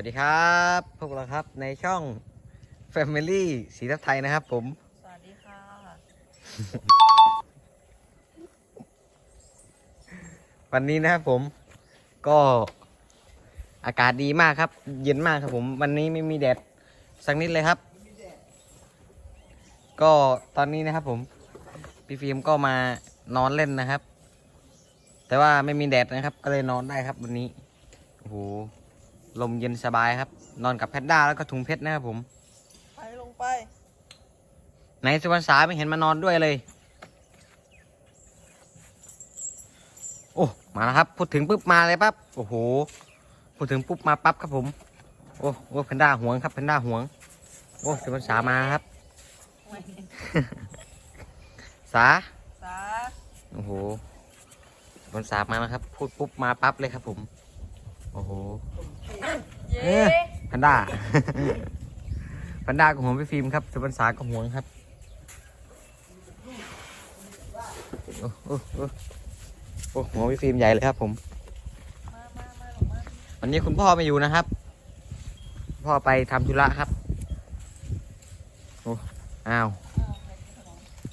วัสดีครับพวกเราครับในช่อง Family สีทับไทยนะครับผม สวัสดีค่ะ วันนี้นะครับผมก็อากาศดีมากครับ เย็นมากครับผม วันนี้ไม่มีแดดสักนิดเลยครับ ก็ตอนนี้นะครับผม พี่ฟิล์มก็มานอนเล่นนะครับ แต่ว่าไม่มีแดดนะครับ ก็เลยนอนได้ครับวันนี้โอ้โห ลมเย็นสบายครับ นอนกับแพนด้าแล้วก็ถุงเพชรนะครับผม ไปลงไป ไหนสุวรรณสาไม่เห็นมานอนด้วยเลย โอ้ มาแล้วครับ พูดถึงปุ๊บมาเลยปั๊บ โอ้โห พูดถึงปุ๊บมาปั๊บครับผม โอ้โอ้แพนด้าหวงครับแพนด้าหวง โอ้สุวรรณสามาครับ สา สา โอ้โหสุวรรณสามาแล้วครับ พูดปุ๊บมาปั๊บเลยครับผมโอ้โหเย้เอ๊ะแพนด้าแพนด้าก็ห่วงพี่ฟิล์มครับสุวรรณสาก็ห่วงครับโอ้โอ้โอ้โอ้หัวพี่ฟิล์มใหญ่เลยครับ ผมมามามาลงมาวันนี้คุณพ่อไม่อยู่นะครับ พ่อไปทำธุระครับโอ้อ้าว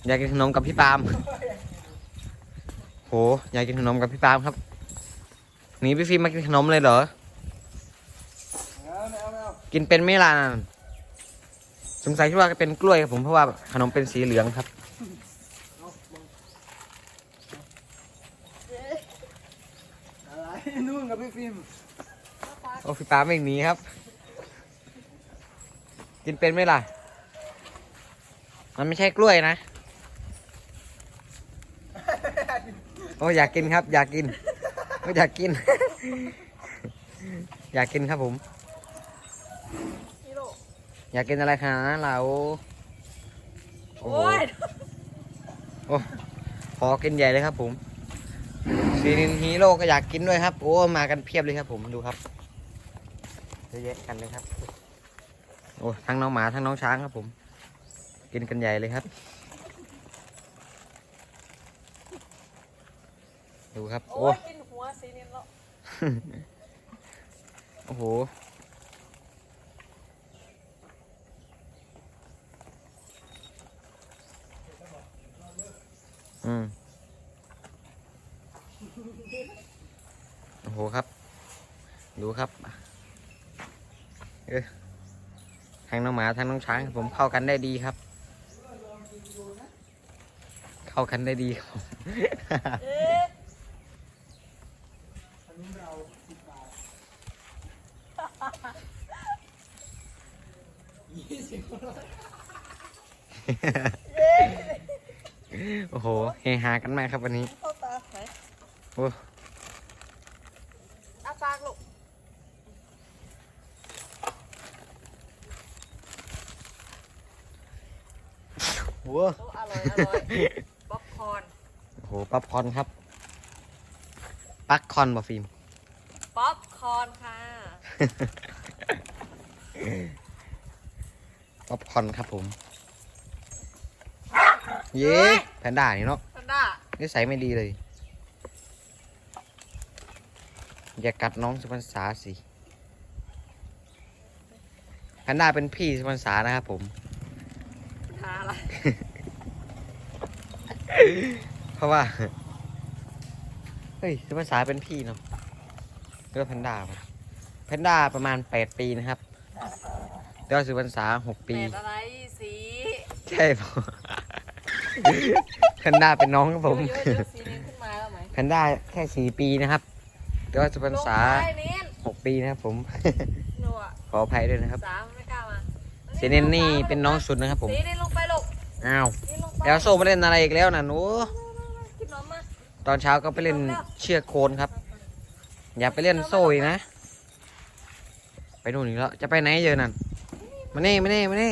อยากกินขนมกับพี่ปาล์มโหอยากกินขนมกับพี่ปาล์มครับห นีพี่ฟิล์มมากินขนมเลยเหรอ กินเป็นไหม่ล่ะนั่นสงสัยที่ว่าเป็นกล้วยครับผมเพราะว่าขนมเป็นสีเหลืองครับอะไรนู่นกับพี่ฟิล์มโอ้พี่ปาล์มไม่หนีครับ กินเป็นไหมล่ะ มันไม่ใช่กล้วยนะ โอ้อยากกินครับ อยากกิน โอ้อยากกิน อยากกินครับผมฮีโร่อยากกินอะไรขนาดนั้นล่ะโอ้โอ้โหโอ้ยโอ้ขอกินใหญ่เลยครับผมซีนินฮีโร่ก็อยากกินด้วยครับ โอ้ มากันเพียบเลยครับผม ดูครับเยอะแยะกันเลยครับ โอ้ทั้งน้องหมาทั้งน้องช้างครับผม กินกันใหญ่เลยครับ ดูครับ โอ้ โอ้ยกินหัวสีเนียนแล้วโอ้โห อืม โอ้โหครับ ดูครับ เออทั้งน้องหมาทั้งน้องช้างครับผมเข้ากันได้ดีครับ เข้ากันได้ดีครับผม เอ๊ะ อันนี้เราสิบบาทยี่สิบ เย้ โอ้โห เฮฮากันมากครับวันนี้เข้าตาไหนโอ้อาปากลูกโหโอ้อร่อยอร่อยป๊อปคอร์นโอ้โหป๊อปคอร์นครับปักคอร์นบ่ฟิล์มป๊อปคอร์นค่ะ ป๊อปคอร์นครับผม เย้แพนด้านี่เนาะพันด้านิสัยไม่ดีเลย อย่ากัดน้องสุพรรณษาสิแพนด้าเป็นพี่สุพรรณษานะครับผมหาอะไร เพราะว่า เฮ้ยสุพรรณษาเป็นพี่เนาะแล้วก็แพนด้าปะแพนด้าประมาณแปดปีนะครับ แต่ว่าสุพรรณษาหกเป็ปีดอะไรสีใช่ผมแพนด้าเป็นน้องครับผมเยอะๆเยอะสีเนียนขึ้นมาแล้วไหมแพนด้าแค่สี่ปีนะครับแต่ว่าสุพรรณษาลงไปเนียนหกปีนะครับผม หนูอะขออภัยด้วยนะครับ สามไม่กล้ามาเซเนนนี่เป็นน้องสุดนะครับผม สีเนียนลงไปลูกอ้าวสีลงไปแล้วโซ่มาเล่นอะไรอีกแล้วนะหนู กินนมมาตอนเช้าก็ไปเล่นเชือกโคนครับ อย่าไปเล่นโซ่อีกนะ ไปนู่นอีกแล้ว จะไปไหนเยอะนั่น มาเน่มาเน่มาเน่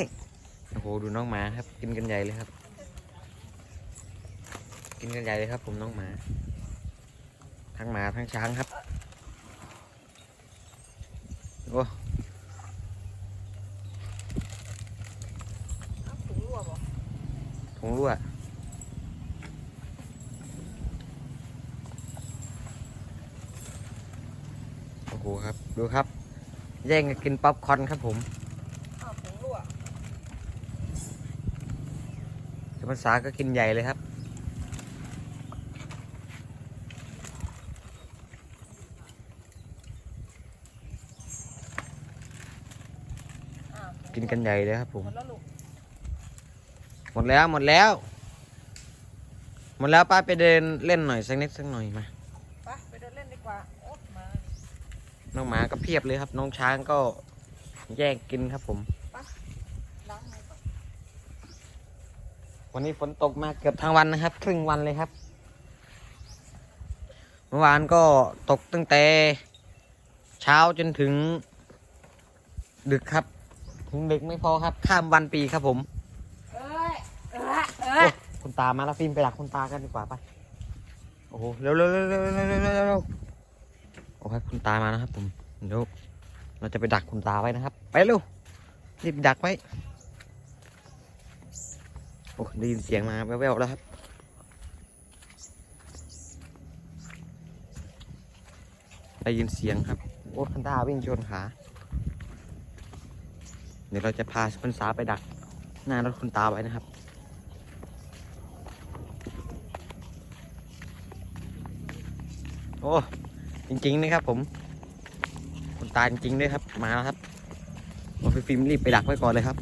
โอ้โหดูน้องหมาครับ กินกันใหญ่เลยครับ กินกันใหญ่เลยครับ ผมน้องหมา ทั้งหมาทั้งช้างครับโอ้ถุงรั่วบอกถุงรั่วโอ้โหครับ ดูครับ แย่งกินป๊อปคอร์นครับผม อ้าวผงรั่ว แต่ภาษาก็กินใหญ่เลยครับอ้าวกินกันใหญ่เลยครับผมหมดแล้วลูกหมดแล้วหมดแล้ว หมดแล้วป้าไปเดินเล่นหน่อยสักนิดสักหน่อยมาไปไปเดินเล่นดีกว่าโอ๊ยมาน้องหมาก็เพียบเลยครับ น้องช้างก็แย่งกินครับผม วันนี้ฝนตกมาเกือบทั้งวันนะครับ ครึ่งวันเลยครับ เมื่อวานก็ตกตั้งแต่ เช้าจนถึง ดึกครับถึงดึกไม่พอครับ ข้ามวันปีครับผมคุณตามาแล้วฟิล์มไปหลักคุณตากันดีกว่าไปโอ้โหเร็วเร็วเร็วเร็วเร็วเร็วเร็วโอ้ครับคุณตามานะครับผมเดี๋ยวเราจะไปดักคุณตาไว้นะครับ ไปเร็วรีบดักไว้ โอ้ได้ยินเสียงมาแว่วๆแล้วครับ ได้ยินเสียงครับ โอ้คันตาวิ่งชนขา เดี๋ยวเราจะพาคุณสาไปดัก หน้ารถคุณตาไว้นะครับโอ้จริงๆนะครับผมคุณตาจริงๆด้วยครับมาแล้วครับโอ้พี่ฟิล์มรีบไปดักไว้ก่อนเลยครับ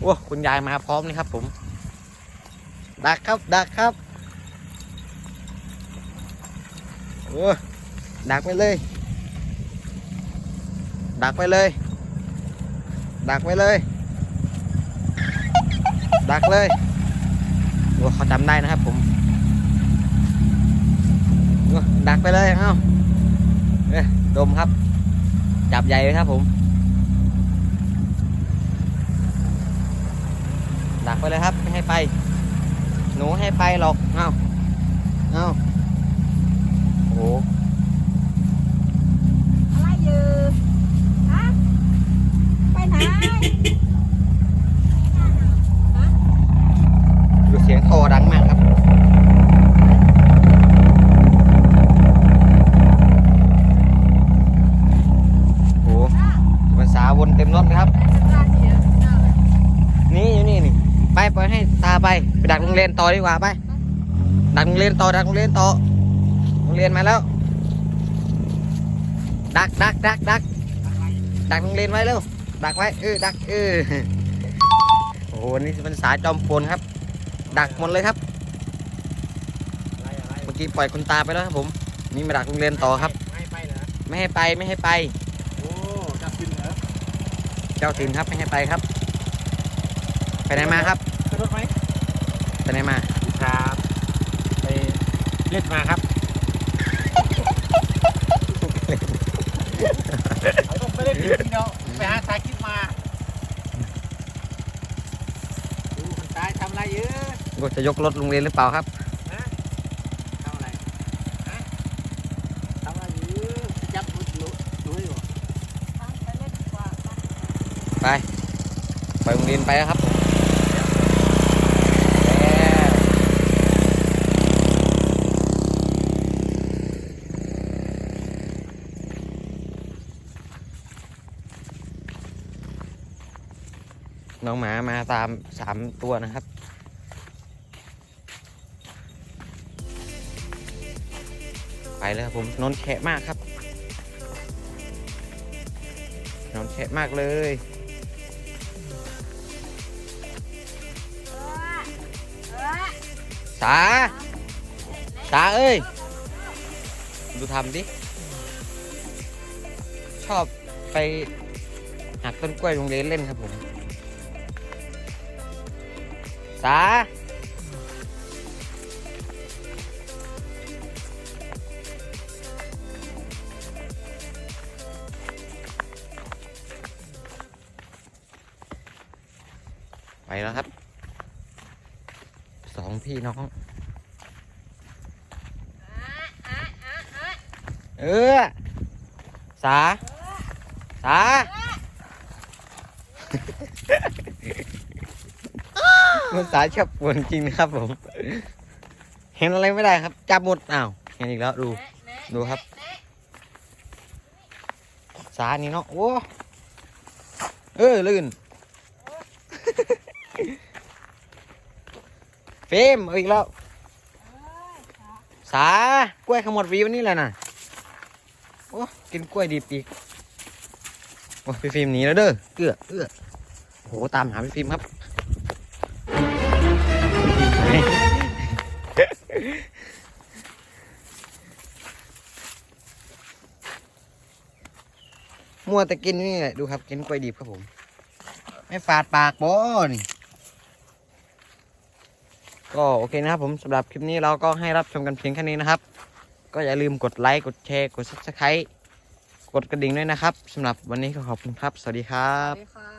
โอ้คุณยายมาพร้อมเลยครับผม ดักครับ ดักครับ โอ้ดักไปเลย ดักไปเลย ดักไว้เลย ดักเลยโอ้เขาจำได้นะครับผมดักไปเลยเอ้าเอ้ยดมครับ จับใหญ่เลยครับผม ดัก ไปเลยครับ ไม่ให้ไป หนูให้ไปหรอก เอ้าเอ้าโอ้โหอะไรอยู่ฮะไปไหนดูเสียงท่อดังมากครับโอ้โหภาษาวนเต็มรถเลยครับร้านเดียวน่าเลยนี่อยู่นี่นี่ ไปปล่อยให้ตาไปไปดักโรงเรียนต่อดีกว่าไป ดักโรงเรียนต่อดักโรงเรียนต่อโรงเรียนมาแล้ว ดักดักดักดักดักโรงเรียนไว้เร็วดักไว้เออดักเออโอ้โหนี่เป็นสายจอมปลนครับ ดักหมดเลยครับอะไรอะไรเมื่อกี้ปล่อยคุณตาไปแล้วครับผมนี่มาดักโรงเรียนต่อครับไม่ไปเหรอไม่ให้ไปไม่ให้ไปโอ้จับกินเหรอเจ้าถิ่นครับไม่ให้ไปครับ ไปไหนมาครับขึ้นรถไหม ไปไหนมาครับไปเล่นมาครับเอาต้องไปเล่นจริงๆเนาะไปหาสายคิดมาดูมันตายทำอะไรเยอะก็จะยกรถโรงเรียนหรือเปล่าครับฮะทำอะไรฮะทำอะไรอยู่จับมุดลุลุยอยู่ไปไปเล่นดีกว่าไปไปไปโรงเรียนไปแล้วครับผม น้องหมามาตามสามตัวนะครับ ไปเลยครับผมนอนแฉะมากครับ นอนแฉะมากเลยสาสาเอ้ย ดูทำดิ ชอบไปหักต้นกล้วยโรงเรียนเล่นครับผม สาไปแล้วครับ สองพี่น้อง เออ สา สา มันสาชอบปวนจริงนะครับผม เห็นอะไรไม่ได้ครับ จับหมดอ้าวเห็นอีกแล้วดูดูครับ สานี่เนาะโอ้เออลื่นเฟมอีกแล้ว สากล้วยขมวดวีวันนี้แหละน่ะโอ้กินกล้วยดิบอีกโอ้พี่ฟิล์มหนีแล้วเด้อเกือเอือโอ้โหตามหาพี่ฟิล์มครับ มัวแต่กินนี่แหละดูครับกินกล้วยดิบครับผม ไม่ฝาดปากบอนี่ก็โอเคนะครับผมสำหรับคลิปนี้เราก็ให้รับชมกันเพียงแค่นี้นะครับ ก็อย่าลืมกดไลค์กดแชร์กดซับสไครต์กดกระดิ่งด้วยนะครับสำหรับวันนี้ก็ขอบคุณครับ สวัสดีครัสวับ สดีค่ะ